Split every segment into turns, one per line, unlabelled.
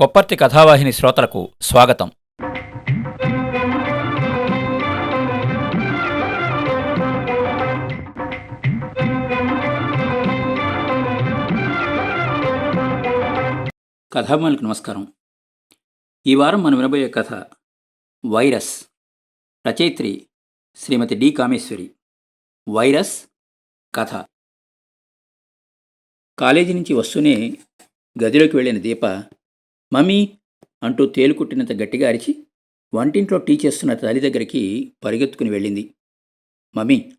కొప్పర్తి కథావాహిని శ్రోతలకు స్వాగతం. కథామాలకు నమస్కారం. ఈ వారం మనం వినబోయే కథ వైరస్ రచయిత్రి శ్రీమతి డి కామేశ్వరి. వైరస్ కథ. కాలేజీ నుంచి వస్తూనే గదిలోకి వెళ్ళిన దీప మమ్మీ అంటూ తేలుకుట్టినంత గట్టిగా అరిచి వంటింట్లో టీ చేస్తున్న తల్లి దగ్గరికి పరిగెత్తుకుని వెళ్ళింది. మమ్మీ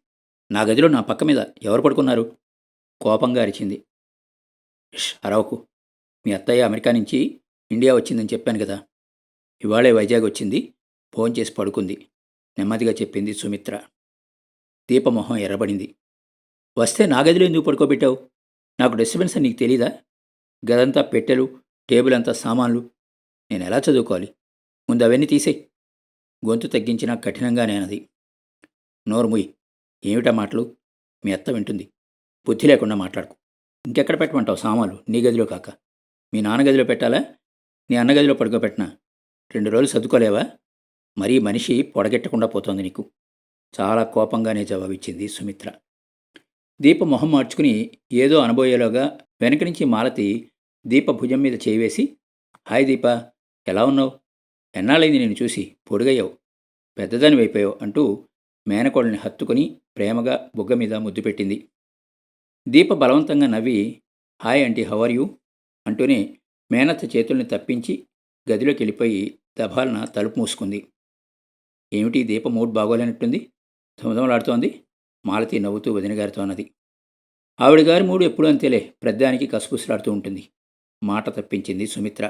నా గదిలో నా పక్క మీద ఎవరు పడుకున్నారు? కోపంగా అరిచింది. "ఇష్, అరవకు. మీ అత్తయ్య అమెరికా నుంచి ఇండియా వచ్చిందని చెప్పాను కదా. ఇవాళే వైజాగ్ వచ్చింది. ఫోన్ చేసి పడుకుంది. నెమ్మదిగా చెప్పింది సుమిత్ర. దీపమొహం ఎర్రబడింది. వస్తే నా గదిలో ఎందుకు పడుకోబెట్టావు? నాకు డిస్టర్బెన్స్ అని నీకు తెలీదా? గదంతా పెట్టెలు టేబుల్ అంతా సామాన్లు. నేను ఎలా చదువుకోవాలి? ముందు అవన్నీ తీసేయి. గొంతు తగ్గించినా కఠినంగా నేనది నోరుముయ్ ఏమిటా మాటలు? మీ అత్త వింటుంది. బుద్ధి లేకుండా మాట్లాడుకు. ఇంకెక్కడ పెట్టమంటావు సామాన్లు? నీ గదిలో కాక. మీ నాన్న గదిలో పెట్టాలా? నీ అన్న గదిలో పడుకోబెట్టినా? రెండు రోజులు సర్దుకోలేవా? మరీ మనిషి పొడగెట్టకుండా పోతోంది నీకు. చాలా కోపంగానే జవాబిచ్చింది సుమిత్ర. దీప మొహం మార్చుకుని ఏదో అనబోయేలోగా వెనక నుంచి మాలతి దీప భుజం మీద చేయివేసి హాయ్ దీప ఎలా ఉన్నావు? ఎన్నాళ్ళైంది నేను చూసి? పొడుగయ్యావు. పెద్దదాని వైపోయావు అంటూ మేనకోడల్ని హత్తుకుని ప్రేమగా బుగ్గ మీద ముద్దు పెట్టింది. దీప బలవంతంగా నవ్వి హాయ్ ఆంటీ హవర్ యూ? అంటూనే మేనత్త చేతుల్ని తప్పించి గదిలోకి వెళ్ళిపోయి దబాలన తలుపు మూసుకుంది. ఏమిటి దీప మూడ్ బాగోలేనట్టుంది? ధమధమలాడుతోంది? మాలతి నవ్వుతూ వదినగారితో అన్నది. ఆవిడ గారి మూడు ఎప్పుడూ అంతేలే ప్రద్దానికి కసుపుసులాడుతూ ఉంటుంది. మాట తప్పించింది సుమిత్ర.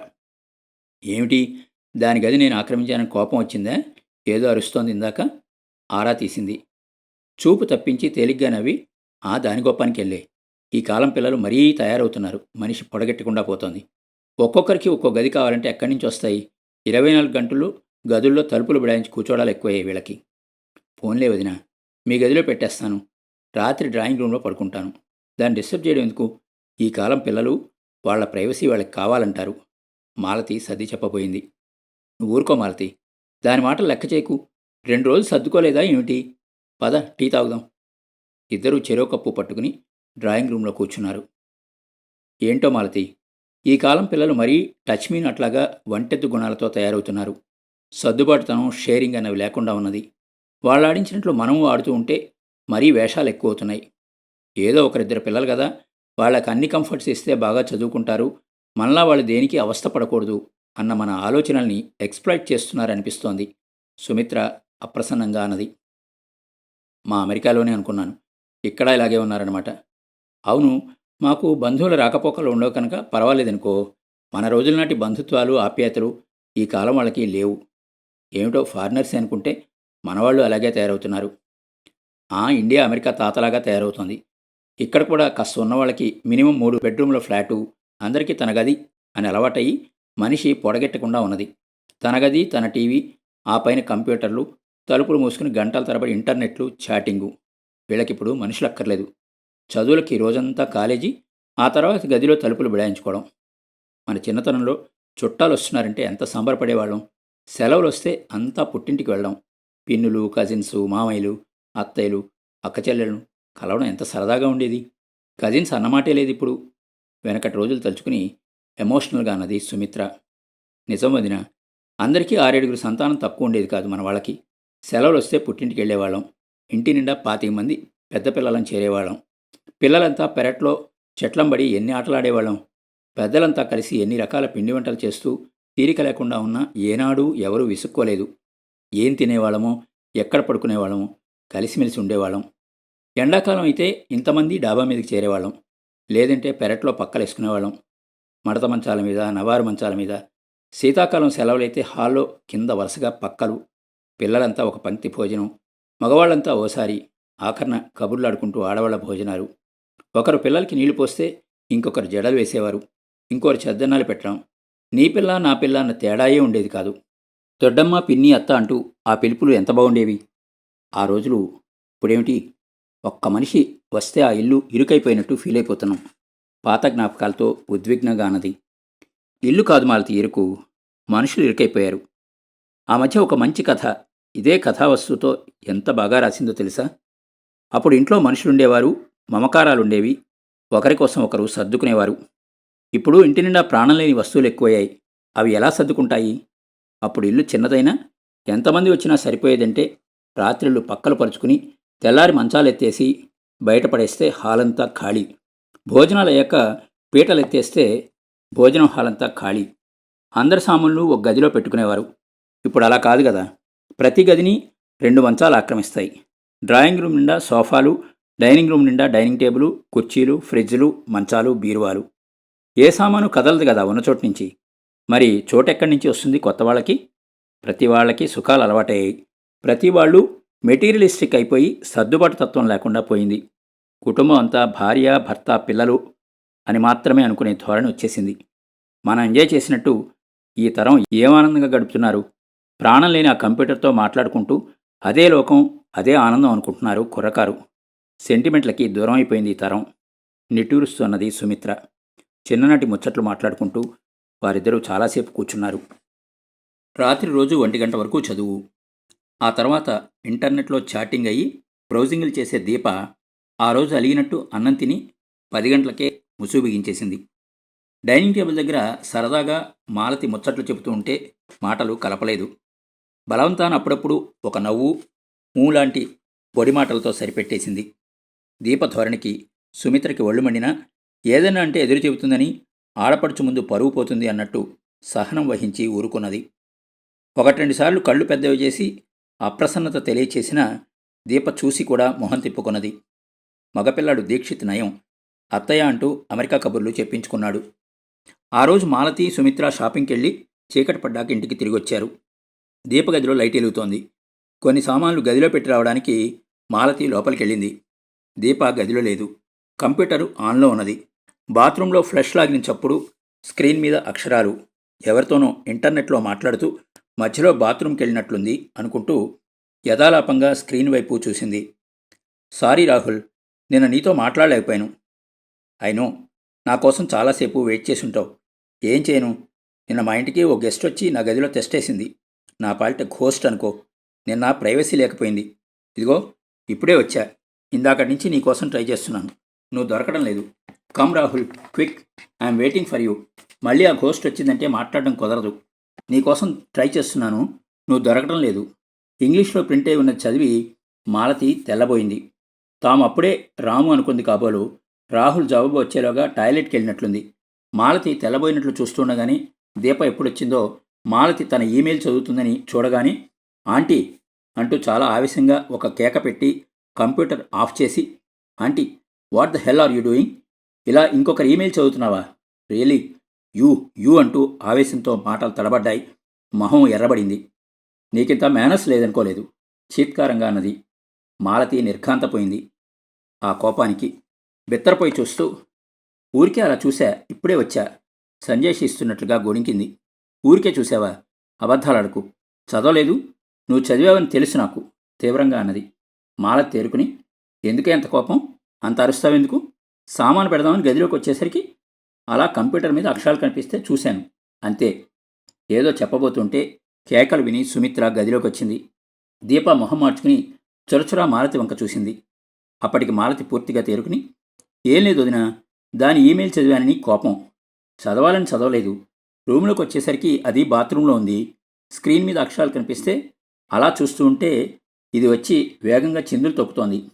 ఏమిటి? దాని గది నేను ఆక్రమించానని కోపం వచ్చిందా? ఏదో అరుస్తోంది ఇందాక. ఆరా తీసింది. చూపు తప్పించి తేలిగ్గా నవ్వి ఆ దాని గొప్పానికి వెళ్ళే. ఈ కాలం పిల్లలు మరీ తయారవుతున్నారు. మనిషి పొడగెట్టకుండా పోతోంది. ఒక్కొక్కరికి ఒక్కో గది కావాలంటే ఎక్కడి నుంచి వస్తాయి? ఇరవై నాలుగు గంటలు గదుల్లో తలుపులు బిడాయించి కూర్చోడాలు ఎక్కువయ్యాయి వీళ్ళకి. ఫోన్లే వదినా. మీ గదిలో పెట్టేస్తాను. రాత్రి డ్రాయింగ్ రూమ్లో పడుకుంటాను. దాన్ని డిస్టర్బ్ చేయడం ఎందుకు? ఈ కాలం పిల్లలు వాళ్ళ ప్రైవసీ వాళ్ళకి కావాలంటారు. మాలతి సర్ది చెప్పబోయింది. నువ్వు ఊరుకో మాలతి. దాని మాట లెక్క చేయకు. రెండు రోజులు సర్దుకోలేదా ఏమిటి? పద టీ తాగుదాం. ఇద్దరూ చెరో కప్పు పట్టుకుని డ్రాయింగ్ రూమ్లో కూర్చున్నారు. ఏంటో మాలతి? ఈ కాలం పిల్లలు మరీ టచ్ మీన్ అట్లాగా వంటెత్తు గుణాలతో తయారవుతున్నారు. సర్దుబాటుతనం షేరింగ్ అనేవి లేకుండా ఉన్నది. వాళ్ళు ఆడించినట్లు మనము ఆడుతూ ఉంటే మరీ వేషాలు ఎక్కువ అవుతున్నాయి ఏదో ఒకరిద్దరు పిల్లలు కదా వాళ్ళకి అన్ని కంఫర్ట్స్ ఇస్తే బాగా చదువుకుంటారు. మనలా వాళ్ళు దేనికి అవస్థపడకూడదు అన్న మన ఆలోచనల్ని ఎక్స్ప్లాయిట్ చేస్తున్నారనిపిస్తోంది. సుమిత్ర అప్రసన్నంగా అన్నది. మా అమెరికాలోనే అనుకున్నాను. ఇక్కడ ఇలాగే ఉన్నారనమాట అవును మాకు బంధువుల రాకపోకలు ఉండవు కనుక పర్వాలేదనుకో. మన రోజుల నాటి బంధుత్వాలు ఆప్యాయతలు ఈ కాలం వాళ్ళకి లేవు. ఏమిటో ఫారినర్స్ అనుకుంటే మనవాళ్ళు అలాగే తయారవుతున్నారు. ఆ ఇండియా అమెరికా తాతలాగా తయారవుతుంది. ఇక్కడ కూడా కాస్త ఉన్న వాళ్ళకి మినిమం మూడు బెడ్రూమ్ల ఫ్లాటు అందరికీ తన గది అని అలవాటయ్యి మనిషి పొడగెట్టకుండా ఉన్నది. తన గది తన టీవీ ఆ పైన కంప్యూటర్లు తలుపులు మూసుకుని గంటల తరబడి ఇంటర్నెట్లు చాటింగు. వీళ్ళకిప్పుడు మనుషులు అక్కర్లేదు చదువులకి రోజంతా కాలేజీ ఆ తర్వాత గదిలో తలుపులు బిడాయించుకోవడం. మన చిన్నతనంలో చుట్టాలు వస్తున్నారంటే ఎంత సంబరపడేవాళ్ళం. సెలవులు వస్తే అంతా పుట్టింటికి వెళ్ళడం. పిన్నులు కజిన్స్ మామయ్యలు అత్తయ్యలు అక్కచెల్లెలను కలవడం ఎంత సరదాగా ఉండేది. కజిన్స్ అన్నమాటే లేదు ఇప్పుడు. వెనకటి రోజులు తలుచుకుని ఎమోషనల్గా అన్నది సుమిత్ర. నిజం వదిన అందరికీ ఆరేడుగురు సంతానం తక్కువ ఉండేది కాదు మన వాళ్ళకి. సెలవులు వస్తే పుట్టింటికి వెళ్ళేవాళ్ళం. ఇంటి నిండా పాతిక మంది పెద్ద పిల్లలను చేరేవాళ్ళం. పిల్లలంతా పెరట్లో చెట్లంబడి ఎన్ని ఆటలాడేవాళ్ళం. పెద్దలంతా కలిసి ఎన్ని రకాల పిండి వంటలు చేస్తూ తీరిక లేకుండా ఉన్నా ఏనాడు ఎవరూ విసుక్కోలేదు. ఏం తినేవాళ్ళమో ఎక్కడ పడుకునేవాళ్ళమో కలిసిమెలిసి ఉండేవాళ్ళం. ఎండాకాలం అయితే ఇంతమంది డాబా మీదకి చేరేవాళ్ళం. లేదంటే పెరట్లో పక్కలు వేసుకునేవాళ్ళం. మడత మంచాల మీద నవారు మంచాల మీద. శీతాకాలం సెలవులైతే హాల్లో కింద వరుసగా పక్కలు. పిల్లలంతా ఒక పంక్తి భోజనం. మగవాళ్ళంతా ఓసారి ఆఖరణ కబుర్లాడుకుంటూ ఆడవాళ్ళ భోజనాలు. ఒకరు పిల్లలకి నీళ్ళు పోస్తే ఇంకొకరు జడలు వేసేవారు. ఇంకొకరు చెద్దన్నాలు పెట్టడం. నీ పిల్ల నా పిల్ల అన్న తేడాయే ఉండేది కాదు. దొడ్డమ్మ పిన్ని అత్త అంటూ ఆ పిలుపులు ఎంత బాగుండేవి? ఆ రోజులు ఇప్పుడేమిటి? ఒక్క మనిషి వస్తే ఆ ఇల్లు ఇరుకైపోయినట్టు ఫీల్ అయిపోతున్నాం పాత జ్ఞాపకాలతో ఉద్విగ్నంగా అన్నది. ఇల్లు కాదు మాలతి ఇరుకు. మనుషులు ఇరుకైపోయారు. ఆ మధ్య ఒక మంచి కథ ఇదే కథావస్తుతో ఎంత బాగా రాసిందో తెలుసా? అప్పుడు ఇంట్లో మనుషులుండేవారు మమకారాలుండేవి. ఒకరి కోసం ఒకరు సర్దుకునేవారు. ఇప్పుడు ఇంటి నిండా ప్రాణం లేని వస్తువులు ఎక్కువయ్యాయి. అవి ఎలా సర్దుకుంటాయి? అప్పుడు ఇల్లు చిన్నదైనా ఎంతమంది వచ్చినా సరిపోయేదంటే రాత్రిళ్ళు పక్కలు పరుచుకుని తెల్లారి మంచాలెత్తేసి బయటపడేస్తే హాలంతా ఖాళీ. భోజనాలు అయ్యాక పీటలు భోజనం హాలంతా ఖాళీ. అందరి సామాన్లు ఒక గదిలో పెట్టుకునేవారు. ఇప్పుడు అలా కాదు కదా ప్రతి గదిని రెండు మంచాలు ఆక్రమిస్తాయి. డ్రాయింగ్ రూమ్ నిండా సోఫాలు డైనింగ్ రూమ్ నిండా డైనింగ్ టేబుల్ కుర్చీలు ఫ్రిడ్జ్లు మంచాలు బీరువాలు. ఏ సామాను కదలదు కదా ఉన్న చోటు నుంచి. మరి చోటెక్కడి నుంచి వస్తుంది కొత్త వాళ్ళకి? ప్రతి వాళ్ళకి సుఖాలు అలవాటయ్యాయి. ప్రతి వాళ్ళు మెటీరియలిస్టిక్ అయిపోయి సర్దుబాటు తత్వం లేకుండా పోయింది. కుటుంబం అంతా భార్య భర్త పిల్లలు అని మాత్రమే అనుకునే ధోరణి వచ్చేసింది. మనం ఎంజాయ్ చేసినట్టు ఈ తరం ఏమానందంగా ఆనందంగా గడుపుతున్నారు? ప్రాణం లేని ఆ కంప్యూటర్తో మాట్లాడుకుంటూ అదే లోకం అదే ఆనందం అనుకుంటున్నారు కుర్రకారు. సెంటిమెంట్లకి దూరం అయిపోయింది ఈ తరం. నిట్టూరుస్తున్నది సుమిత్ర. చిన్ననాటి ముచ్చట్లు మాట్లాడుకుంటూ వారిద్దరూ చాలాసేపు కూర్చున్నారు. రాత్రి రోజు ఒంటి గంట వరకు చదువు. ఆ తర్వాత ఇంటర్నెట్లో చాటింగ్ అయ్యి బ్రౌజింగ్లు చేసే దీప ఆ రోజు అలిగినట్టు అన్నం తిని పది గంటలకే ముసుగు బిగించేసింది. డైనింగ్ టేబుల్ దగ్గర సరదాగా మాలతి ముచ్చట్లు చెబుతూ ఉంటే మాటలు కలపలేదు. బలవంతాన్ అప్పుడప్పుడు ఒక నవ్వు ఊ లాంటి పొడి మాటలతో సరిపెట్టేసింది. దీప ధోరణికి సుమిత్రకి ఒళ్ళు మండినా ఏదైనా అంటే ఎదురు చెబుతుందని ఆడపడుచు ముందు పరువు పోతుంది అన్నట్టు సహనం వహించి ఊరుకున్నది. ఒకటి రెండుసార్లు కళ్ళు పెద్దవి చేసి అప్రసన్నత తెలియచేసిన దీప చూసి కూడా మొహం తిప్పుకొన్నది. మగపిల్లాడు దీక్షిత్ నయం. అత్తయ్య అంటూ అమెరికా కబుర్లు చెప్పించుకున్నాడు. ఆ రోజు మాలతి సుమిత్ర షాపింగ్కి వెళ్ళి చీకటి పడ్డాక ఇంటికి తిరిగి వచ్చారు దీపగదిలో లైట్ వెలుగుతోంది. కొన్ని సామాన్లు గదిలో పెట్టి రావడానికి మాలతి లోపలికి వెళ్ళింది దీప గదిలో లేదు. కంప్యూటరు ఆన్లో ఉన్నది. బాత్రూంలో ఫ్లష్ లాగిన చప్పుడు స్క్రీన్ మీద అక్షరాలు. ఎవరితోనో ఇంటర్నెట్లో మాట్లాడుతూ మధ్యలో బాత్రూంకి వెళ్ళినట్లుంది అనుకుంటూ యథాలాపంగా స్క్రీన్ వైపు చూసింది. సారీ రాహుల్ నిన్న నీతో మాట్లాడలేకపోయాను. అయినో నా కోసం చాలాసేపు వెయిట్ చేసి ఉంటావు ఏం చేయను? నిన్న మా ఇంటికి ఓ గెస్ట్ వచ్చి నా గదిలో తెస్టేసింది నా పాలిట ఘోస్ట్ అనుకో. నిన్న ప్రైవసీ లేకపోయింది. ఇదిగో ఇప్పుడే వచ్చా. ఇందాకటి నుంచి నీ కోసం ట్రై చేస్తున్నాను. నువ్వు దొరకడం లేదు. Come Rahul quick. I'm waiting for you. మళ్ళీ ఆ ఘోస్ట్ వచ్చిందంటే మాట్లాడడం కుదరదు. నీకోసం ట్రై చేస్తున్నాను. నువ్వు దొరకడం లేదు. ఇంగ్లీష్లో ప్రింట్ అయి ఉన్న చదివి మాలతి తెల్లబోయింది. తాము అప్పుడే రాము అనుకుంది కాబోలు. రాహుల్ జవాబు వచ్చేలోగా టాయిలెట్కి వెళ్ళినట్లుంది. మాలతి తెల్లబోయినట్లు చూస్తుండగానే దీప ఎప్పుడొచ్చిందో మాలతి తన ఈమెయిల్ చదువుతుందని చూడగానే ఆంటీ అంటూ చాలా ఆవేశంగా ఒక కేక పెట్టి కంప్యూటర్ ఆఫ్ చేసి aunty what the hell are you doing? ఇలా ఇంకొకరి ఈమెయిల్ చదువుతున్నావా? రియలీ యూ యూ అంటూ ఆవేశంతో మాటలు తడబడ్డాయి. మొహం ఎర్రబడింది. నీకింత మేనస్ లేదనుకోలేదు. చీత్కారంగా అన్నది. మాలతి నిర్ఘాంతపోయింది. ఆ కోపానికి బిత్తరపోయి చూస్తూ ఊరికే అలా చూసా ఇప్పుడే వచ్చా. సంజయ్ ఇస్తున్నట్లుగా గొణికింది. ఊరికే చూసావా అబద్ధాలడుకు. చదవలేదు? నువ్వు చదివావని తెలుసు నాకు. తీవ్రంగా అన్నది. మాల తేరుకుని ఎందుకే అంత కోపం? అంత అరుస్తావెందుకు? సామాను పెడదామని గదిలోకి వచ్చేసరికి అలా కంప్యూటర్ మీద అక్షరాలు కనిపిస్తే చూశాను. అంతే. ఏదో చెప్పబోతుంటే కేకలు విని సుమిత్ర గదిలోకి వచ్చింది దీప మొహం మార్చుకుని చొరచురా మాలతి వంక చూసింది. అప్పటికి మాలతి పూర్తిగా తేరుకుని ఏం లేదు వదిన దాని ఈమెయిల్ చదివానని కోపం. చదవాలని చదవలేదు. రూమ్లోకి వచ్చేసరికి అది బాత్రూంలో ఉంది. స్క్రీన్ మీద అక్షరాలు కనిపిస్తే అలా చూస్తూ ఉంటే ఇది వచ్చి వేగంగా చిందులు తొక్కుతోంది.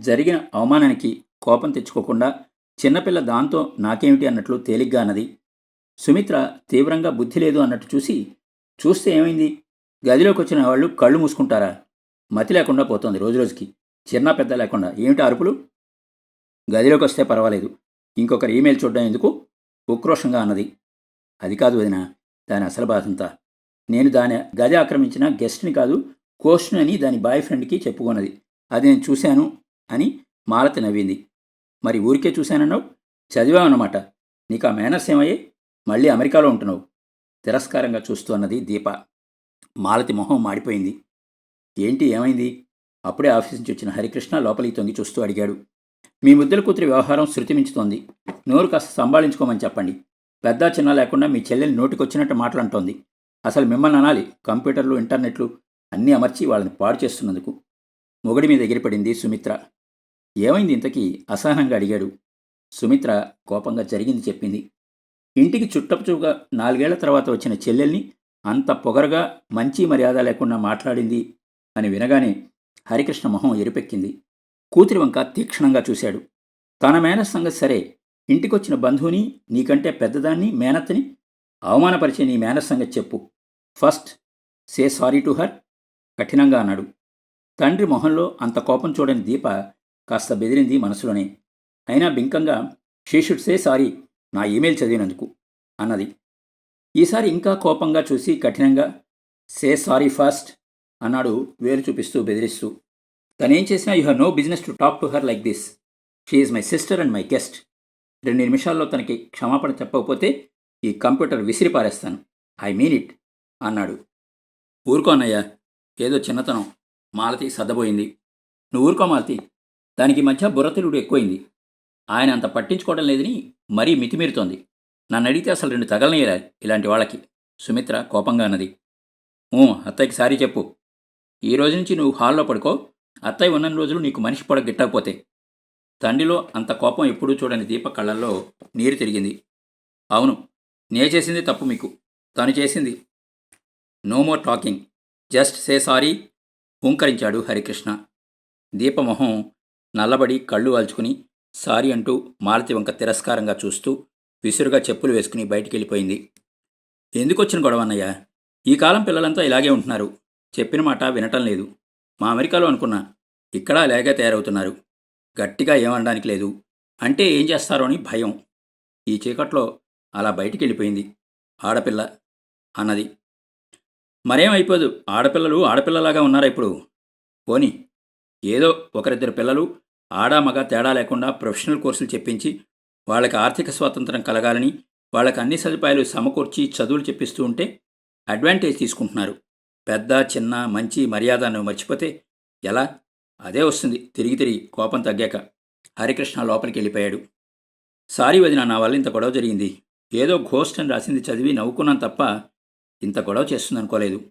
జరిగిన అవమానానికి కోపం తెచ్చుకోకుండా చిన్నపిల్ల దాంతో నాకేమిటి అన్నట్లు తేలిగ్గా అన్నది. సుమిత్ర తీవ్రంగా బుద్ధి లేదు అన్నట్టు చూసి చూస్తే ఏమైంది? గదిలోకి వచ్చిన వాళ్ళు కళ్ళు మూసుకుంటారా? మతి లేకుండా పోతోంది రోజురోజుకి. చిన్న పెద్ద లేకుండా. ఏమిటి అరుపులు? గదిలోకి వస్తే పర్వాలేదు. ఇంకొకరు ఈమెయిల్ చూడడం ఎందుకు? ఉక్రోషంగా అన్నది. అది కాదు వదిన దాని అసలు బాధంతా. నేను దాని గది ఆక్రమించిన గెస్ట్ని కాదు కోస్ట్ని అని దాని బాయ్ ఫ్రెండ్కి చెప్పుకున్నది. అది నేను చూశాను అని మాలతి నవ్వింది. మరి ఊరికే చూశానన్నావు? చదివావన్నమాట. నీకు ఆ మేనర్స్ ఏమయ్యే? మళ్ళీ అమెరికాలో ఉంటున్నావు. తిరస్కారంగా చూస్తూ అన్నది దీప. మాలతి మొహం మాడిపోయింది. ఏంటి ఏమైంది? అప్పుడే ఆఫీస్ నుంచి వచ్చిన హరికృష్ణ లోపలికి తొంగి చూస్తూ అడిగాడు. మీ ముద్దల కూతురి వ్యవహారం శృతి మించుతోంది. నోరు కాస్త సంభాళించుకోమని చెప్పండి. పెద్ద చిన్న లేకుండా మీ చెల్లెలు నోటికొచ్చినట్టు మాట్లాడుతోంది అసలు మిమ్మల్ని అనాలి. కంప్యూటర్లు ఇంటర్నెట్లు అన్నీ అమర్చి వాళ్ళని పాడు చేస్తున్నందుకు. మొగుడి మీద ఎగిరిపడింది సుమిత్ర. ఏమైంది ఇంతకీ? అసహనంగా అడిగాడు. సుమిత్ర కోపంగా జరిగింది చెప్పింది. ఇంటికి చుట్టపుచుగా నాలుగేళ్ళ తర్వాత వచ్చిన చెల్లెల్ని అంత పొగరగా మంచి మర్యాద లేకుండా మాట్లాడింది అని వినగానే హరికృష్ణ మొహం ఎరుపెక్కింది. కూతురి వంక తీక్షణంగా చూశాడు. తన మేనస్ సంగతి సరే ఇంటికొచ్చిన బంధువుని నీకంటే పెద్దదాన్ని మేనత్తని అవమానపరిచే నీ మేనస్ సంగతి చెప్పు. First say sorry to her కఠినంగా అన్నాడు. తండ్రి మొహంలో అంత కోపం చూడని దీప కాస్త బెదిరింది మనసులోనే. అయినా బింకంగా షీ సే సారీ నా ఈమెయిల్ చదివినందుకు అన్నది. ఈసారి ఇంకా కోపంగా చూసి కఠినంగా సే సారీ ఫాస్ట్ అన్నాడు వేలు చూపిస్తూ బెదిరిస్తూ. తనేం చేసినా you have no business to talk to her like this. She is my sister and my guest. రెండు నిమిషాల్లో తనకి క్షమాపణ చెప్పకపోతే ఈ కంప్యూటర్ విసిరి పారేస్తాను. ఐ మీన్ ఇట్ అన్నాడు. ఊరుకోనయ్యా ఏదో చిన్నతనం మాలతి సర్దబోయింది. నువ్వు ఊరుకో మాలతి. దానికి మధ్య బుర్రతిరుడు ఎక్కువైంది. ఆయన అంత పట్టించుకోవడం లేదని మరీ మితిమీరుతోంది. నన్ను అడిగితే అసలు రెండు తగలనేయరా ఇలాంటి వాళ్ళకి? సుమిత్ర కోపంగా అన్నది. ఊ అత్తయ్యకి సారీ చెప్పు. ఈ రోజు నుంచి నువ్వు హాల్లో పడుకో. అత్తయ్య ఉన్న రోజులు నీకు మనిషి పొడ గిట్టకపోతే. తండ్రిలో అంత కోపం ఎప్పుడూ చూడని దీప కళ్ళల్లో నీరు తిరిగింది. అవును నే చేసింది తప్పు మీకు. తను చేసింది. No more talking. Just say sorry. హుంకరించాడు Harikrishna. దీపమొహం నల్లబడి కళ్ళు వాల్చుకుని సారీ అంటూ మాలతి వంక తిరస్కారంగా చూస్తూ విసురుగా చెప్పులు వేసుకుని బయటికి వెళ్ళిపోయింది ఎందుకొచ్చిన గొడవన్నయ్య ఈ కాలం పిల్లలంతా ఇలాగే ఉంటున్నారు. చెప్పిన మాట వినటం లేదు. మా అమెరికాలో అనుకున్నా ఇక్కడ లేగా తయారవుతున్నారు. గట్టిగా ఏమనడానికి లేదు. అంటే ఏం చేస్తారో అని భయం. ఈ చీకట్లో అలా బయటికి వెళ్ళిపోయింది ఆడపిల్ల అన్నది. మరేం అయిపోదు. ఆడపిల్లలు ఆడపిల్లలాగా ఉన్నారా ఇప్పుడు? పోని ఏదో ఒకరిద్దరు పిల్లలు ఆడామగ తేడా లేకుండా ప్రొఫెషనల్ కోర్సులు చెప్పించి వాళ్ళకి ఆర్థిక స్వాతంత్రం కలగాలని వాళ్ళకి అన్ని సదుపాయాలు సమకూర్చి చదువులు చెప్పిస్తూ ఉంటే అడ్వాంటేజ్ తీసుకుంటున్నారు. పెద్ద చిన్న మంచి మర్యాదను మర్చిపోతే ఎలా? అదే వస్తుంది. తిరిగి తిరిగి కోపం తగ్గాక హరికృష్ణ లోపలికి వెళ్ళిపోయాడు. సారీ వదిన నా వల్ల ఇంత గొడవ జరిగింది. ఏదో ఘోస్ట్ అని రాసింది చదివి నవ్వుకున్నాను తప్ప ఇంత గొడవ చేస్తుందనుకోలేదు.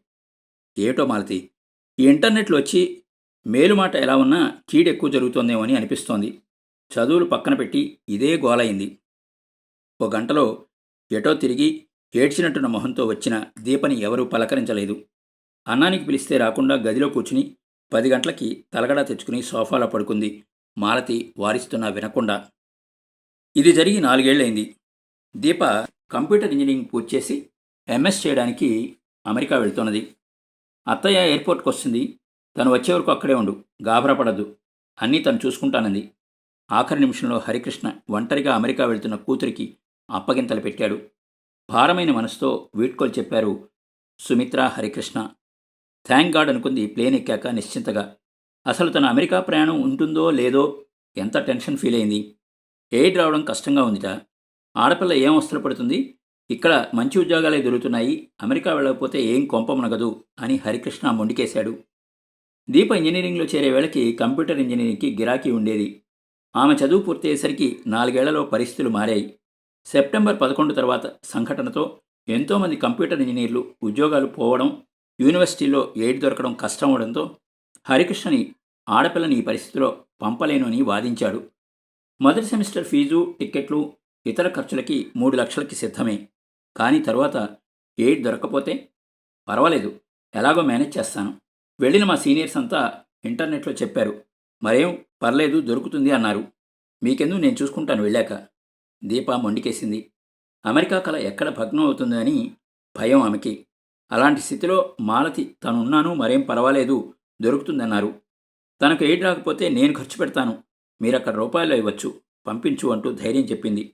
ఏటో మాలతి ఈ ఇంటర్నెట్లు వచ్చి మేలుమాట ఎలా ఉన్నా చీడ ఎక్కువ జరుగుతోందేమో అని అనిపిస్తోంది. చదువులు పక్కన పెట్టి ఇదే గోలైంది ఓ గంటలో ఎటో తిరిగి ఏడ్చినట్టున్న మొహంతో వచ్చిన దీపని ఎవరూ పలకరించలేదు. అన్నానికి పిలిస్తే రాకుండా గదిలో కూర్చుని పది గంటలకి తలగడా తెచ్చుకుని సోఫాలో పడుకుంది మాలతి వారిస్తున్నా వినకుండా. ఇది జరిగి నాలుగేళ్ళైంది దీప కంప్యూటర్ ఇంజనీరింగ్ పూర్తి చేసి ఎంఎస్ చేయడానికి అమెరికా వెళ్తున్నది అత్తయ్య ఎయిర్పోర్ట్కి వస్తుంది తను వచ్చే వరకు అక్కడే ఉండు గాభరపడదు అన్నీ తను చూసుకుంటానంది. ఆఖరి నిమిషంలో హరికృష్ణ ఒంటరిగా అమెరికా వెళ్తున్న కూతురికి అప్పగింతలు పెట్టాడు. భారమైన మనసుతో వీడ్కోలు చెప్పారు సుమిత్ర హరికృష్ణ. థ్యాంక్ గాడ్ అనుకుంది ప్లేన్ ఎక్కాక నిశ్చింతగా. అసలు తన అమెరికా ప్రయాణం ఉంటుందో లేదో ఎంత టెన్షన్ ఫీల్ అయింది. ఎయిడ్ రావడం కష్టంగా ఉందిట. ఆడపిల్ల ఏం అవస్థలు పడుతుంది? ఇక్కడ మంచి ఉద్యోగాలే దొరుకుతున్నాయి. అమెరికా వెళ్ళకపోతే ఏం కొంపమునగదు అని హరికృష్ణ మొండికేశాడు. దీప ఇంజనీరింగ్లో చేరే వేళకి కంప్యూటర్ ఇంజనీరింగ్కి గిరాకీ ఉండేది. ఆమె చదువు పూర్తయ్యేసరికి నాలుగేళ్ళలో పరిస్థితులు మారాయి. సెప్టెంబర్ పదకొండు తర్వాత సంఘటనతో ఎంతోమంది కంప్యూటర్ ఇంజనీర్లు ఉద్యోగాలు పోవడం యూనివర్సిటీలో ఎయిడ్ దొరకడం కష్టం అవడంతో హరికృష్ణని ఆడపిల్లని ఈ పరిస్థితిలో పంపలేను అని వాదించాడు. మొదటి సెమిస్టర్ ఫీజు టిక్కెట్లు ఇతర ఖర్చులకి మూడు లక్షలకి సిద్ధమే. కానీ తరువాత ఎయిడ్ దొరకపోతే పర్వాలేదు ఎలాగో మేనేజ్ చేస్తాను. వెళ్ళిన మా సీనియర్స్ అంతా ఇంటర్నెట్లో చెప్పారు. మరేం పర్లేదు దొరుకుతుంది అన్నారు. మీకెందుకు నేను చూసుకుంటాను వెళ్ళాక. దీప మొండికేసింది. అమెరికా కళ ఎక్కడ భగ్నం అవుతుందని భయం ఆమెకి. అలాంటి స్థితిలో మాలతి తనున్నాను మరేం పర్వాలేదు దొరుకుతుందన్నారు. తనకు ఎయిడ్ రాకపోతే నేను ఖర్చు పెడతాను. మీరక్కడ రూపాయలు ఇవ్వచ్చు పంపించు అంటూ ధైర్యం చెప్పింది.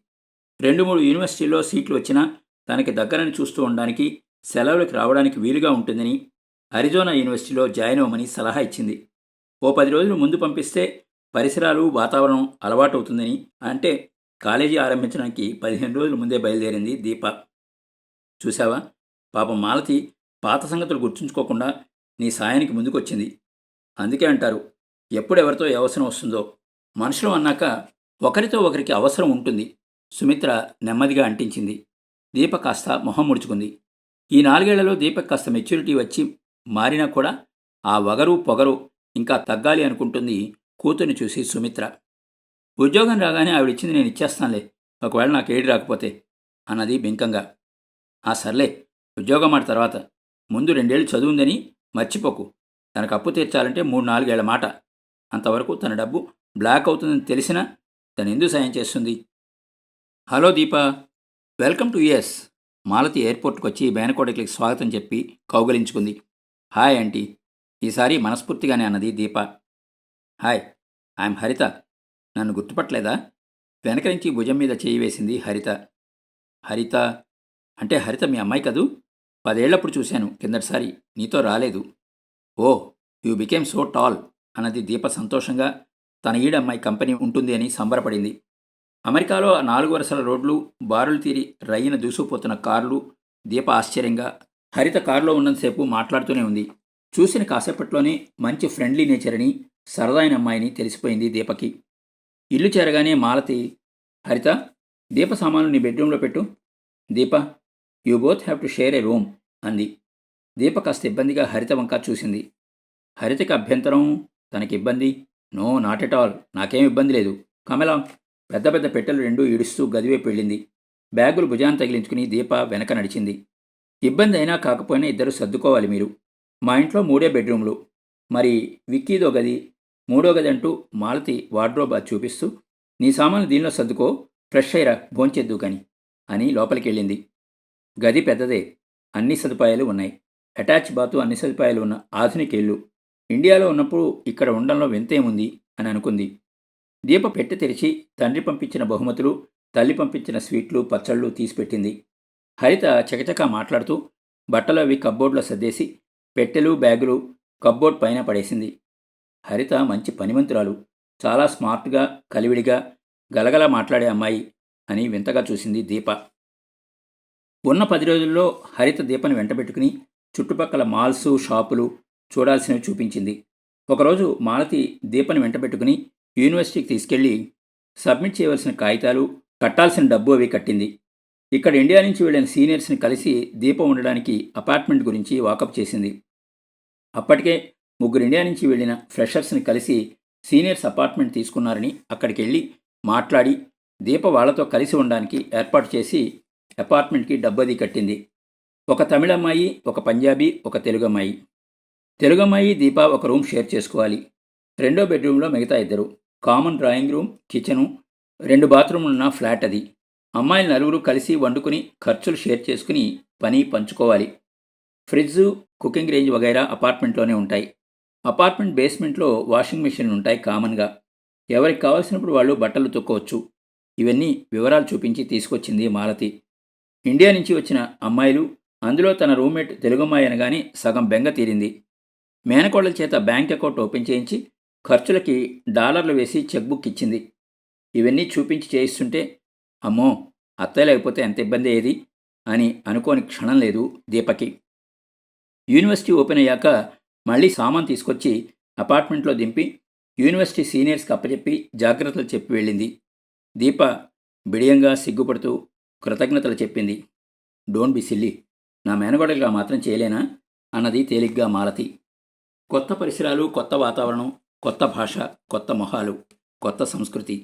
రెండు మూడు యూనివర్సిటీలో సీట్లు వచ్చినా తనకి దగ్గరని చూస్తూ ఉండడానికి సెలవులకు రావడానికి వీలుగా ఉంటుందని అరిజోనా యూనివర్సిటీలో జాయిన్ అవ్వమని సలహా ఇచ్చింది. ఓ పది రోజులు ముందు పంపిస్తే పరిసరాలు వాతావరణం అలవాటు అవుతుందని అంటే కాలేజీ ఆరంభించడానికి పదిహేను రోజుల ముందే బయలుదేరింది దీప. చూసావా పాపం మాలతి పాత సంగతులు గుర్తుంచుకోకుండా నీ సాయానికి ముందుకొచ్చింది. అందుకే అంటారు ఎప్పుడెవరితో ఏ అవసరం వస్తుందో. మనుషులు అన్నాక ఒకరితో ఒకరికి అవసరం ఉంటుంది సుమిత్ర నెమ్మదిగా అంటించింది. దీప కాస్త మొహం ముడుచుకుంది. ఈ నాలుగేళ్ళలో దీపక్ కాస్త మెచ్యూరిటీ వచ్చి మారినా కూడా ఆ వగరు పొగరు ఇంకా తగ్గాలి అనుకుంటుంది కూతుర్ని చూసి సుమిత్ర. ఉద్యోగం రాగానే ఆవిడిచ్చింది నేను ఇచ్చేస్తానులే ఒకవేళ నాకు ఏడి రాకపోతే అన్నది బింకంగా. ఆ సర్లే ఉద్యోగం మాట తర్వాత. ముందు రెండేళ్ళు చదువుందని మర్చిపోకు. తనకు అప్పు తీర్చాలంటే మూడు నాలుగేళ్ళ మాట. అంతవరకు తన డబ్బు బ్లాక్ అవుతుందని తెలిసినా తను ఎందుకు సాయం చేస్తుంది? Hello Deepa welcome to US Malathi ఎయిర్పోర్ట్కి వచ్చి బేనకోడకి స్వాగతం చెప్పి కౌగలించుకుంది. Hi aunty. ఈసారి మనస్ఫూర్తిగానే అన్నది దీప. హాయ్ ఐఎమ్ హరిత. నన్ను గుర్తుపట్టలేదా? వెనక నుంచి భుజం మీద చేయి వేసింది హరిత. హరిత అంటే హరిత మీ అమ్మాయి కదూ? పదేళ్ళప్పుడు చూశాను కిందటిసారి నీతో రాలేదు. Oh you became so tall అన్నది దీప సంతోషంగా. తన ఈడమ్మాయి కంపెనీ ఉంటుంది అని సంబరపడింది. అమెరికాలో ఆ నాలుగు వరుసల రోడ్లు బారులు తీరి రయ్యన దూసుకుపోతున్న కార్లు దీప ఆశ్చర్యంగా హరిత కారులో ఉన్నంతసేపు మాట్లాడుతూనే ఉంది. చూసిన కాసేపట్లోనే మంచి ఫ్రెండ్లీ నేచర్ అని సరదాయిన అమ్మాయిని తెలిసిపోయింది దీపకి. ఇల్లు చేరగానే మాలతి హరిత దీప సామాను నీ బెడ్రూమ్లో పెట్టు. Deepa you both have to share a room అంది. దీప కాస్త ఇబ్బందిగా హరిత వంక చూసింది. హరితకి అభ్యంతరం తనకి ఇబ్బంది నో నాట్ ఎట్ ఆల్ నాకేం ఇబ్బంది లేదు. కమలా పెద్ద పెద్ద పెట్టెలు రెండు ఇడుస్తూ గదివే పెళ్ళింది బ్యాగులు భుజాన్ని తగిలించుకుని దీప వెనక నడిచింది. ఇబ్బంది అయినా కాకపోయినా ఇద్దరు సర్దుకోవాలి మీరు. మా ఇంట్లో మూడే బెడ్రూమ్లు. మరి విక్కీదో గది మూడో గది అంటూ మాలతి వార్డ్రోబ్ అది చూపిస్తూ నీ సామాన్లు దీనిలో సర్దుకో ఫ్రెష్ అయ్యరా భోంచెద్దు కానీ అని లోపలికి వెళ్ళింది గది పెద్దదే అన్ని సదుపాయాలు ఉన్నాయి. అటాచ్ బాతు అన్ని సదుపాయాలు ఉన్న ఆధునిక ఇల్లు. ఇండియాలో ఉన్నప్పుడు ఇక్కడ ఉండడంలో వింతేముంది అని అనుకుంది. దీప పెట్టె తెరిచి తండ్రి పంపించిన బహుమతులు తల్లి పంపించిన స్వీట్లు పచ్చళ్ళు తీసిపెట్టింది. హరిత చకచకా మాట్లాడుతూ బట్టలు అవి కబ్బోర్డ్లో సర్దేసి పెట్టెలు బ్యాగులు కబ్బోర్డ్ పైన పడేసింది. హరిత మంచి పనిమంతురాలు. చాలా స్మార్ట్గా కలివిడిగా గలగల మాట్లాడే అమ్మాయి అని వింతగా చూసింది దీప. ఉన్న పది రోజుల్లో హరిత దీపని వెంటబెట్టుకుని చుట్టుపక్కల మాల్సు షాపులు చూడాల్సినవి చూపించింది. ఒకరోజు మాలతి దీపను వెంటబెట్టుకుని యూనివర్సిటీకి తీసుకెళ్ళి సబ్మిట్ చేయవలసిన కాగితాలు కట్టాల్సిన డబ్బు అవి కట్టింది. ఇక్కడ ఇండియా నుంచి వెళ్ళిన సీనియర్స్ని కలిసి దీపం ఉండడానికి అపార్ట్మెంట్ గురించి వాకప్ చేసింది. అప్పటికే ముగ్గురు ఇండియా నుంచి వెళ్ళిన ఫ్రెషర్స్ని కలిసి సీనియర్స్ అపార్ట్మెంట్ తీసుకున్నారని అక్కడికి వెళ్ళి మాట్లాడి దీప వాళ్ళతో కలిసి ఉండడానికి ఏర్పాటు చేసి అపార్ట్మెంట్కి డబ్బది కట్టింది. ఒక తమిళమ్మాయి ఒక పంజాబీ ఒక తెలుగు అమ్మాయి. తెలుగు అమ్మాయి దీప ఒక రూమ్ షేర్ చేసుకోవాలి. రెండో బెడ్రూమ్లో మిగతా ఇద్దరు. కామన్ డ్రాయింగ్ రూమ్ కిచెను రెండు బాత్రూమ్లు ఉన్న ఫ్లాట్ అది. అమ్మాయిలు నలుగురు కలిసి వండుకుని ఖర్చులు షేర్ చేసుకుని పని పంచుకోవాలి. ఫ్రిడ్జ్ కుకింగ్ రేంజ్ వగైరా అపార్ట్మెంట్లోనే ఉంటాయి. అపార్ట్మెంట్ బేస్మెంట్లో వాషింగ్ మిషన్లు ఉంటాయి కామన్గా. ఎవరికి కావాల్సినప్పుడు వాళ్ళు బట్టలు తొక్కవచ్చు. ఇవన్నీ వివరాలు చూపించి తీసుకొచ్చింది మాలతి. ఇండియా నుంచి వచ్చిన అమ్మాయిలు అందులో తన రూమ్మేట్ తెలుగమ్మాయి అనగానే సగం బెంగ తీరింది. మేనకోడల చేత బ్యాంక్ అకౌంట్ ఓపెన్ చేయించి ఖర్చులకి డాలర్లు వేసి చెక్ బుక్ ఇచ్చింది. ఇవన్నీ చూపించి చేయిస్తుంటే అమ్మో అత్తయ్య లేకపోతే ఎంత ఇబ్బంది అయ్యేది అని అనుకోని క్షణం లేదు దీపకి. యూనివర్సిటీ ఓపెన్ అయ్యాక మళ్ళీ సామాన్ తీసుకొచ్చి అపార్ట్మెంట్లో దింపి యూనివర్సిటీ సీనియర్స్కి అప్పచెప్పి జాగ్రత్తలు చెప్పి వెళ్ళింది. దీప బిడియంగా సిగ్గుపడుతూ కృతజ్ఞతలు చెప్పింది. డోంట్ బి సిల్లి నా మేనగోడలుగా మాత్రం చేయలేనా? అన్నది తేలిగ్గా మాలతి కొత్త పరిసరాలు కొత్త వాతావరణం కొత్త భాష కొత్త మొహాలు కొత్త సంస్కృతి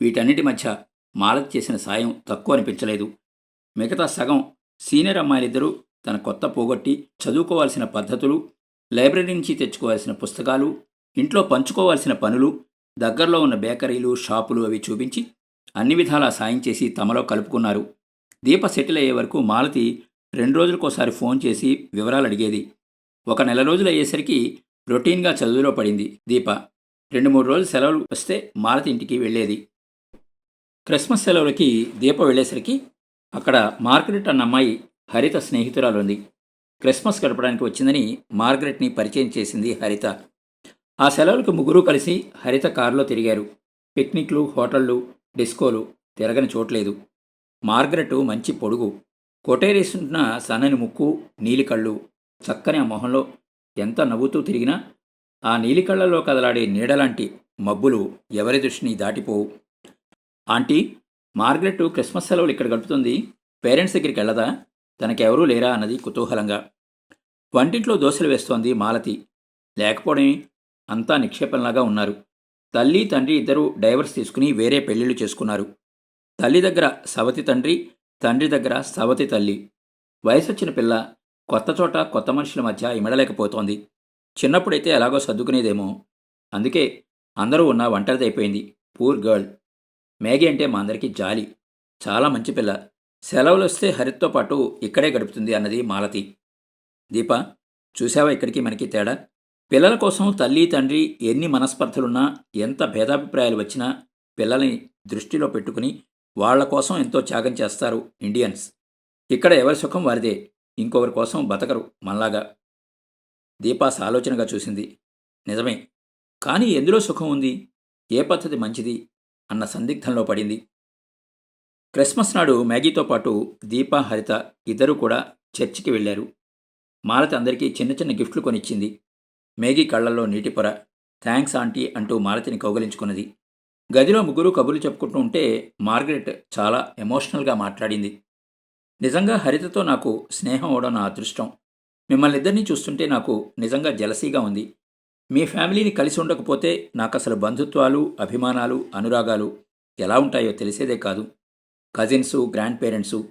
వీటన్నిటి మధ్య మాలతి చేసిన సాయం తక్కువ అనిపించలేదు. మిగతా సగం సీనియర్ అమ్మాయిలిద్దరూ తన కొత్త పోగొట్టి చదువుకోవాల్సిన పద్ధతులు లైబ్రరీ నుంచి తెచ్చుకోవాల్సిన పుస్తకాలు ఇంట్లో పంచుకోవాల్సిన పనులు దగ్గరలో ఉన్న బేకరీలు షాపులు అవి చూపించి అన్ని విధాలా సాయం చేసి తమలో కలుపుకున్నారు. దీప సెటిల్ అయ్యే వరకు మాలతి రెండు రోజులకోసారి ఫోన్ చేసి వివరాలు అడిగేది. ఒక నెల రోజులు అయ్యేసరికి రొటీన్గా చదువులో పడింది దీప. రెండు మూడు రోజులు సెలవులు వస్తే మాలతి ఇంటికి వెళ్ళేది. క్రిస్మస్ సెలవులకి దీప వెళ్ళేసరికి అక్కడ మార్గరెట్ అన్న అమ్మాయి హరిత స్నేహితురాలు ఉంది క్రిస్మస్ గడపడానికి వచ్చిందని మార్గరెట్ని పరిచయం చేసింది హరిత. ఆ సెలవులకు ముగ్గురు కలిసి హరిత కారులో తిరిగారు. పిక్నిక్లు హోటళ్ళు డిస్కోలు తిరగని చోట్లేదు. మార్గరెట్ మంచి పొడుగు. కొటేరేసుంటున్న సన్నని ముక్కు నీలి కళ్ళు చక్కని ఆ మొహంలో ఎంత నవ్వుతూ తిరిగినా ఆ నీలి కళ్ళలో కదలాడే నీడలాంటి మబ్బులు ఎవరి దృష్టిని దాటిపోవు. ఆంటీ మార్గరెట్ క్రిస్మస్ సెలవులు ఇక్కడ గడుపుతుంది. పేరెంట్స్ దగ్గరికి వెళ్ళదా? తనకెవరూ లేరా అన్నది కుతూహలంగా. వంటింట్లో దోశలు వేస్తోంది మాలతి. లేకపోవడమే అంతా నిక్షేపంలాగా ఉన్నారు. తల్లి తండ్రి ఇద్దరూ డైవర్స్ తీసుకుని వేరే పెళ్ళిళ్ళు చేసుకున్నారు. తల్లి దగ్గర సవతి తండ్రి తండ్రి దగ్గర సవతి తల్లి. వయసొచ్చిన పిల్ల కొత్త చోట కొత్త మనుషుల మధ్య ఇమడలేకపోతోంది. చిన్నప్పుడైతే ఎలాగో సర్దుకునేదేమో. అందుకే అందరూ ఉన్న ఒంటరిదైపోయింది. Poor girl. మేఘి అంటే మా అందరికీ జాలి. చాలా మంచి పిల్ల. సెలవులు వస్తే హరిత్తో పాటు ఇక్కడే గడుపుతుంది అన్నది మాలతి. దీప చూసావా ఇక్కడికి మనకి తేడా? పిల్లల కోసం తల్లి తండ్రి ఎన్ని మనస్పర్ధలున్నా ఎంత భేదాభిప్రాయాలు వచ్చినా పిల్లల్ని దృష్టిలో పెట్టుకుని వాళ్ళ కోసం ఎంతో త్యాగం చేస్తారు ఇండియన్స్. ఇక్కడ ఎవరి సుఖం వారిదే. ఇంకొకరి కోసం బతకరు మనలాగా. దీపాస్ ఆలోచనగా చూసింది. నిజమే. కానీ ఎందులో సుఖం ఉంది? ఏ పద్ధతి మంచిది? అన్న సందిగ్ధంలో పడింది. క్రిస్మస్ నాడు మ్యాగీతో పాటు దీప హరిత ఇద్దరూ కూడా చర్చికి వెళ్ళారు. మాలతి అందరికీ చిన్న చిన్న గిఫ్ట్లు కొనిచ్చింది. మేఘీ కళ్ళల్లో నీటి పొర థ్యాంక్స్ ఆంటీ అంటూ మాలతిని కౌగలించుకున్నది. గదిలో ముగ్గురు కబుర్లు చెప్పుకుంటూ ఉంటే మార్గరెట్ చాలా ఎమోషనల్గా మాట్లాడింది. నిజంగా హరితతో నాకు స్నేహం అవడం నా అదృష్టం. మిమ్మల్ని ఇద్దరినీ చూస్తుంటే నాకు నిజంగా జలసీగా ఉంది. మీ ఫ్యామిలీని కలిసి ఉండకపోతే నాకు అసలు బంధుత్వాలు అభిమానాలు అనురాగాలు ఎలా ఉంటాయో తెలిసేదే కాదు. కజిన్సు గ్రాండ్ పేరెంట్సు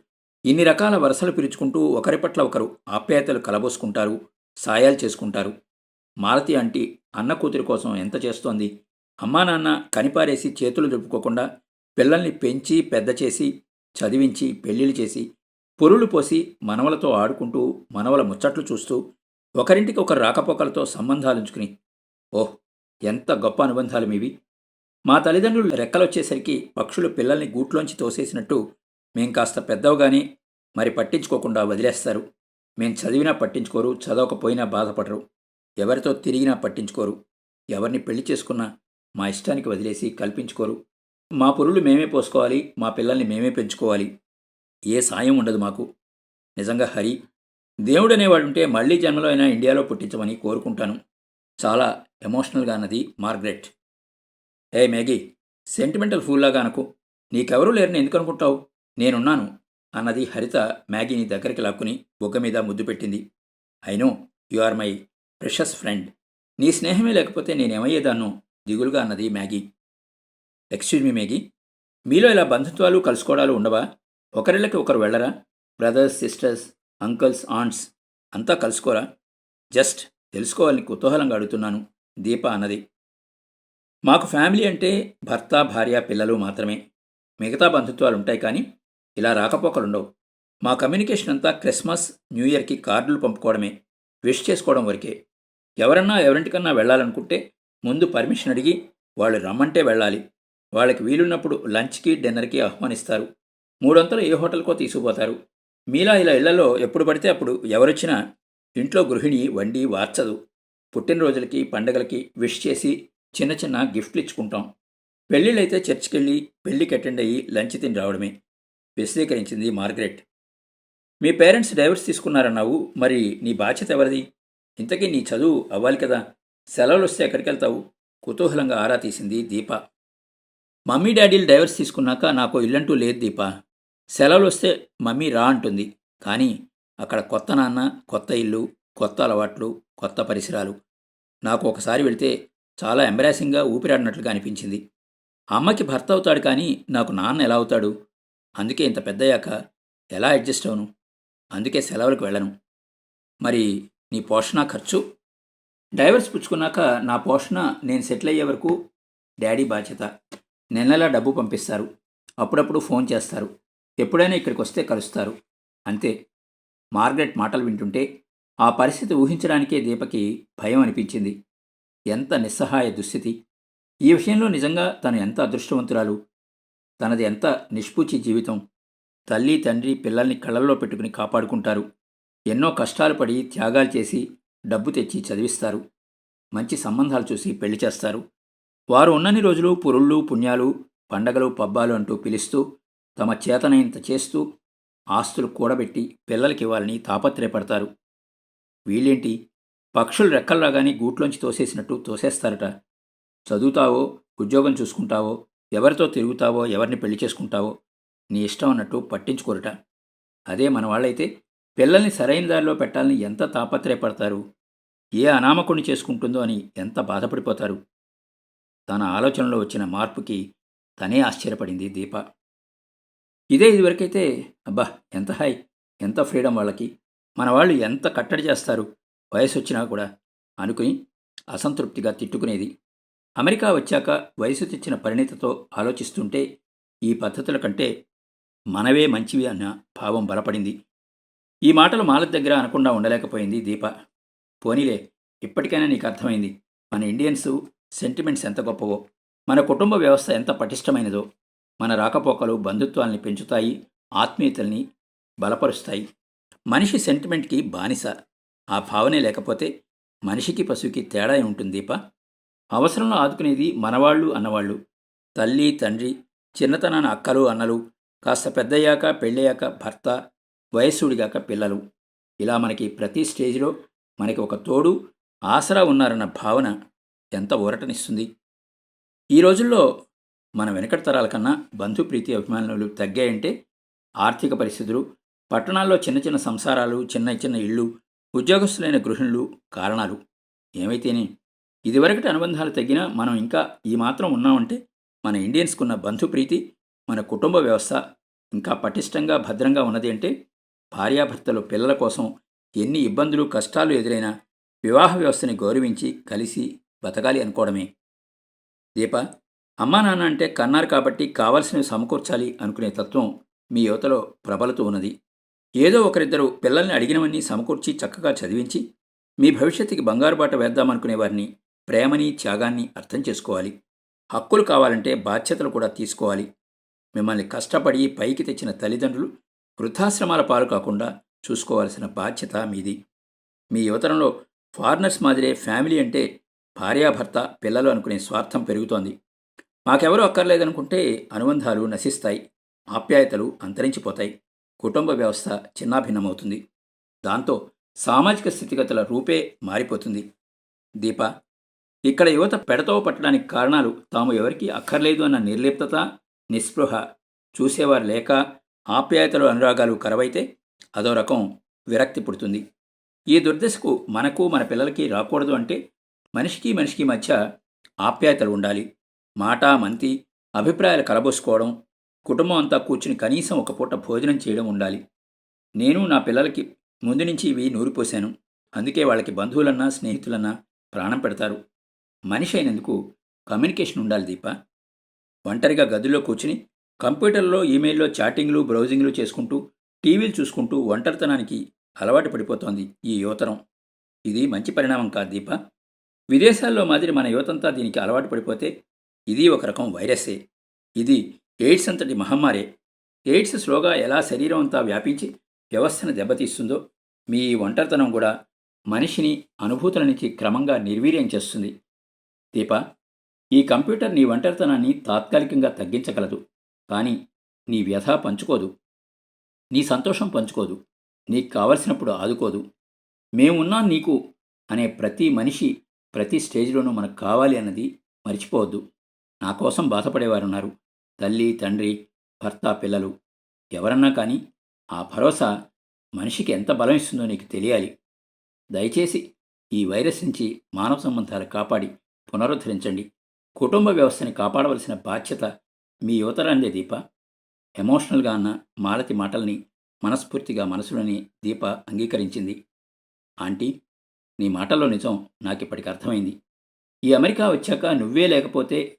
ఇన్ని రకాల వరసలు పిలుచుకుంటూ ఒకరి పట్ల ఒకరు ఆప్యాయతలు కలబోసుకుంటారు సాయాలు చేసుకుంటారు. మాలతి ఆంటీ అన్న కూతురి కోసం ఎంత చేస్తోంది? అమ్మా నాన్న కనిపారేసి చేతులు దులుపుకోకుండా పిల్లల్ని పెంచి పెద్ద చేసి చదివించి పెళ్ళిళ్ళు చేసి పొరులు పోసి మనవలతో ఆడుకుంటూ మనవల ముచ్చట్లు చూస్తూ ఒకరింటికి ఒకరు రాకపోకలతో సంబంధాలుంచుకుని ఓహ్ ఎంత గొప్ప అనుబంధాలు మీవి మా తల్లిదండ్రులు రెక్కలొచ్చేసరికి పక్షులు పిల్లల్ని గూట్లోంచి తోసేసినట్టు మేం కాస్త పెద్దవగానే మరి పట్టించుకోకుండా వదిలేస్తారు. మేం చదివినా పట్టించుకోరు చదవకపోయినా బాధపడరు. ఎవరితో తిరిగినా పట్టించుకోరు. ఎవరిని పెళ్ళి చేసుకున్నా మా ఇష్టానికి వదిలేసి కల్పించుకోరు. మా పురులు మేమే పోసుకోవాలి మా పిల్లల్ని మేమే పెంచుకోవాలి. ఏ సాయం ఉండదు మాకు. నిజంగా హరి దేవుడనేవాడుంటే మళ్ళీ జన్మలో అయినా ఇండియాలో పుట్టించమని కోరుకుంటాను. చాలా ఎమోషనల్గా అన్నది మార్గరెట్. ఏ మేగీ సెంటిమెంటల్ ఫూల్లాగా అనుకో. నీకెవరూ లేరని ఎందుకు అనుకుంటావు? నేనున్నాను అన్నది హరిత మ్యాగీని దగ్గరికి లాక్కుని బొగ్గ మీద ముద్దు పెట్టింది. I know you are my precious friend. నీ స్నేహమే లేకపోతే నేనేమయ్యేదాన్నో? దిగులుగా అన్నది మ్యాగీ. ఎక్స్క్యూజ్ మీ మ్యాగీ మీలో ఇలా బంధుత్వాలు కలుసుకోవడాలు ఉండవా? ఒకరిళ్ళకి ఒకరు వెళ్ళరా? బ్రదర్స్ సిస్టర్స్ అంకల్స్ ఆంట్స్ అంతా కలుసుకోరా? జస్ట్ తెలుసుకోవాలని కుతూహలంగా అడుగుతున్నాను దీప అన్నది. మాకు ఫ్యామిలీ అంటే భర్త భార్య పిల్లలు మాత్రమే. మిగతా బంధుత్వాలు ఉంటాయి కానీ ఇలా రాకపోకలుండవు. మా కమ్యూనికేషన్ అంతా క్రిస్మస్ న్యూ ఇయర్కి కార్డులు పంపుకోవడమే. విష్ చేసుకోవడం వరకే. ఎవరన్నా ఎవరింటికన్నా వెళ్ళాలనుకుంటే ముందు పర్మిషన్ అడిగి వాళ్ళు రమ్మంటే వెళ్ళాలి. వాళ్ళకి వీలున్నప్పుడు లంచ్కి డిన్నర్కి ఆహ్వానిస్తారు. మూడొంతలు ఏ హోటల్కో తీసుకుపోతారు. మీలా ఇలా ఇళ్ళలో ఎప్పుడు పడితే అప్పుడు ఎవరొచ్చినా ఇంట్లో గృహిణి వండి వార్చదు. పుట్టినరోజులకి పండగలకి విష్ చేసి చిన్న చిన్న గిఫ్ట్లు ఇచ్చుకుంటాం. పెళ్ళిళ్ళైతే చర్చికి వెళ్ళి పెళ్ళికి అటెండ్ అయ్యి లంచ్ తిని రావడమే. విశదీకరించింది మార్గరెట్. మీ పేరెంట్స్ డైవర్స్ తీసుకున్నారన్నావు. మరి నీ బాధ్యత ఎవరిది? ఇంతకీ నీ చదువు అవ్వాలి కదా. సెలవులు వస్తే ఎక్కడికి వెళ్తావు కుతూహలంగా ఆరా తీసింది దీప. మమ్మీ డాడీలు డైవర్స్ తీసుకున్నాక నాకు ఇల్లంటూ లేదు దీప. సెలవులు వస్తే మమ్మీ రా అంటుంది. కానీ అక్కడ కొత్త నాన్న కొత్త ఇల్లు కొత్త అలవాట్లు కొత్త పరిసరాలు. నాకు ఒకసారి వెళ్తే చాలా ఎంబరాసింగ్గా ఊపిరాడినట్లుగా అనిపించింది. అమ్మకి భర్త అవుతాడు కానీ నాకు నాన్న ఎలా అవుతాడు? అందుకే ఇంత పెద్దయ్యాక ఎలా అడ్జస్ట్ అవును? అందుకే సెలవులకు వెళ్ళను. మరి నీ పోషణ ఖర్చు? డైవర్స్ పుచ్చుకున్నాక నా పోషణ నేను సెటిల్ అయ్యే వరకు డాడీ బాధ్యత. నెల నెలా డబ్బు పంపిస్తారు. అప్పుడప్పుడు ఫోన్ చేస్తారు. ఎప్పుడైనా ఇక్కడికి వస్తే కలుస్తారు. అంతే. మార్గరెట్ మాటలు వింటుంటే ఆ పరిస్థితి ఊహించడానికే దీపకి భయం అనిపించింది. ఎంత నిస్సహాయ దుస్థితి. ఈ విషయంలో నిజంగా తను ఎంత అదృష్టవంతురాలు. తనది ఎంత నిష్పూచి జీవితం. తల్లి తండ్రి పిల్లల్ని కళ్ళల్లో పెట్టుకుని కాపాడుకుంటారు. ఎన్నో కష్టాలు పడి త్యాగాలు చేసి డబ్బు తెచ్చి చదివిస్తారు. మంచి సంబంధాలు చూసి పెళ్ళి చేస్తారు. వారు ఉన్నన్ని రోజులు పురుళ్ళు పుణ్యాలు పండగలు పబ్బాలు అంటూ పిలుస్తూ తమ చేతనైనంత చేస్తూ ఆస్తులు కూడబెట్టి పిల్లలకి ఇవ్వాలని తాపత్రయపడతారు. వీళ్ళేంటి? పక్షులు రెక్కలు రాగానే గూట్లోంచి తోసేసినట్టు తోసేస్తారట. చదువుతావో ఉద్యోగం చూసుకుంటావో ఎవరితో తిరుగుతావో ఎవరిని పెళ్ళి చేసుకుంటావో నీ ఇష్టం అన్నట్టు పట్టించుకోరట. అదే మన వాళ్ళైతే పిల్లల్ని సరైన దారిలో పెట్టాలని ఎంత తాపత్రయపడతారు? ఏ అనామకుని చేసుకుంటుందో అని ఎంత బాధపడిపోతారు? తన ఆలోచనలో వచ్చిన మార్పుకి తనే ఆశ్చర్యపడింది దీప. ఇదే ఇదివరకైతే అబ్బా ఎంత హాయ్ ఎంత ఫ్రీడమ్ వాళ్ళకి. మన వాళ్ళు ఎంత కట్టడి చేస్తారు వయసు వచ్చినా కూడా అనుకుని అసంతృప్తిగా తిట్టుకునేది. అమెరికా వచ్చాక వయసు తెచ్చిన పరిణితితో ఆలోచిస్తుంటే ఈ పద్ధతుల కంటే మనవే మంచివి అన్న భావం బలపడింది. ఈ మాటలు మాల దగ్గర అనకుండా ఉండలేకపోయింది దీప. పోనీలే ఇప్పటికైనా నీకు అర్థమైంది. మన ఇండియన్స్ సెంటిమెంట్స్ ఎంత గొప్పవో మన కుటుంబ వ్యవస్థ ఎంత పటిష్టమైనదో. మన రాకపోకలు బంధుత్వాల్ని పెంచుతాయి ఆత్మీయతల్ని బలపరుస్తాయి. మనిషి సెంటిమెంట్కి బానిస. ఆ భావనే లేకపోతే మనిషికి పశువుకి తేడా ఉంటుంది దీప. అవసరంలో ఆదుకునేది మనవాళ్ళు అన్నవాళ్ళు. తల్లి తండ్రి చిన్నతనాన అక్కలు అన్నలు కాస్త పెద్దయ్యాక పెళ్ళయ్యాక భర్త వయస్సుడిగాక పిల్లలు. ఇలా మనకి ప్రతి స్టేజ్లో మనకి ఒక తోడు ఆసరా ఉన్నారన్న భావన ఎంత ఊరటనిస్తుంది. ఈ రోజుల్లో మన వెనకటి తరాల కన్నా బంధుప్రీతి అభిమానులు తగ్గాయంటే ఆర్థిక పరిస్థితులు పట్టణాల్లో చిన్న చిన్న సంసారాలు చిన్న చిన్న ఇళ్ళు ఉద్యోగస్తులైన గృహిణులు కారణాలు. ఏమైతేనే ఇదివరకటి అనుబంధాలు తగ్గినా మనం ఇంకా ఈ మాత్రం ఉన్నామంటే మన ఇండియన్స్కున్న బంధుప్రీతి మన కుటుంబ వ్యవస్థ ఇంకా పటిష్టంగా భద్రంగా ఉన్నది అంటే భార్యాభర్తలు పిల్లల కోసం ఎన్ని ఇబ్బందులు కష్టాలు ఎదురైనా వివాహ వ్యవస్థని గౌరవించి కలిసి బతకాలి అనుకోవడమే. దీప అమ్మా నాన్న అంటే కన్నారు కాబట్టి కావలసినవి సమకూర్చాలి అనుకునే తత్వం మీ యువతలో ప్రబలుతూ ఉన్నది. ఏదో ఒకరిద్దరు పిల్లల్ని అడిగినవన్నీ సమకూర్చి చక్కగా చదివించి మీ భవిష్యత్తుకి బంగారు బాట వేద్దామనుకునే వారిని ప్రేమని త్యాగాన్ని అర్థం చేసుకోవాలి. హక్కులు కావాలంటే బాధ్యతలు కూడా తీసుకోవాలి. మిమ్మల్ని కష్టపడి పైకి తెచ్చిన తల్లిదండ్రులు వృద్ధాశ్రమాల పాలు కాకుండా చూసుకోవాల్సిన బాధ్యత మీది. మీ యువతరంలో ఫారినర్స్ మాదిరే ఫ్యామిలీ అంటే భార్యాభర్త పిల్లలు అనుకునే స్వార్థం పెరుగుతోంది. మాకెవరూ అక్కర్లేదనుకుంటే అనుబంధాలు నశిస్తాయి ఆప్యాయతలు అంతరించిపోతాయి కుటుంబ వ్యవస్థ చిన్నాభిన్నమవుతుంది. దాంతో సామాజిక స్థితిగతుల రూపే మారిపోతుంది. దీప ఇక్కడ యువత పెడతో పట్టడానికి కారణాలు తాము ఎవరికీ అక్కర్లేదు అన్న నిర్లిప్తత నిస్పృహ చూసేవారు లేక ఆప్యాయతలు అనురాగాలు కరవైతే అదో రకం విరక్తి పుడుతుంది. ఈ దుర్దశకు మనకు మన పిల్లలకి రాకూడదు అంటే మనిషికి మనిషికి మధ్య ఆప్యాయతలు ఉండాలి. మాట మంతి అభిప్రాయాలు కలబోసుకోవడం కుటుంబం అంతా కూర్చుని కనీసం ఒక పూట భోజనం చేయడం ఉండాలి. నేను నా పిల్లలకి ముందు నుంచి ఇవి నూరిపోశాను అందుకే వాళ్ళకి బంధువులన్నా స్నేహితులన్నా ప్రాణం పెడతారు. మనిషి అయినందుకు కమ్యూనికేషన్ ఉండాలి దీప. ఒంటరిగా గదిలో కూర్చుని కంప్యూటర్లో ఈమెయిల్లో చాటింగ్లు బ్రౌజింగ్లు చేసుకుంటూ టీవీలు చూసుకుంటూ ఒంటరితనానికి అలవాటు పడిపోతోంది ఈ యువతరం. ఇది మంచి పరిణామం కాదు దీప. విదేశాల్లో మాదిరి మన యువతంతా దీనికి అలవాటు పడిపోతే ఇది ఒక రకం వైరస్సే ఇది ఎయిడ్స్ అంతటి మహమ్మారే. ఎయిడ్స్ స్లోగా ఎలా శరీరం అంతా వ్యాపించి వ్యవస్థను దెబ్బతీస్తుందో మీ ఒంటరితనం కూడా మనిషిని అనుభూతుల నుంచి క్రమంగా నిర్వీర్యం చేస్తుంది. దీప ఈ కంప్యూటర్ నీ ఒంటరితనాన్ని తాత్కాలికంగా తగ్గించగలదు కానీ నీ వ్యధ పంచుకోదు. నీ సంతోషం పంచుకోదు. నీకు కావలసినప్పుడు ఆదుకోదు. మేమున్నాం నీకు అనే ప్రతి మనిషి ప్రతి స్టేజ్లోనూ మనకు కావాలి అన్నది మర్చిపోవద్దు. నా కోసం బాధపడేవారున్నారు. తల్లి తండ్రి భర్త పిల్లలు. ఎవరన్నా కానీ ఆ భరోసా మనిషికి ఎంత బలం ఇస్తుందో నీకు తెలియాలి. దయచేసి ఈ వైరస్ నుంచి మానవ సంబంధాలు కాపాడి పునరుద్ధరించండి. కుటుంబ వ్యవస్థని కాపాడవలసిన బాధ్యత మీ యువతరాందే దీప. ఎమోషనల్గా అన్న మాలతి మాటల్ని మనస్ఫూర్తిగా మనసులోని దీప అంగీకరించింది. ఆంటీ నీ మాటల్లో నిజం నాకిప్పటికి అర్థమైంది ఈ అమెరికా వచ్చాక నువ్వే లేకపోతే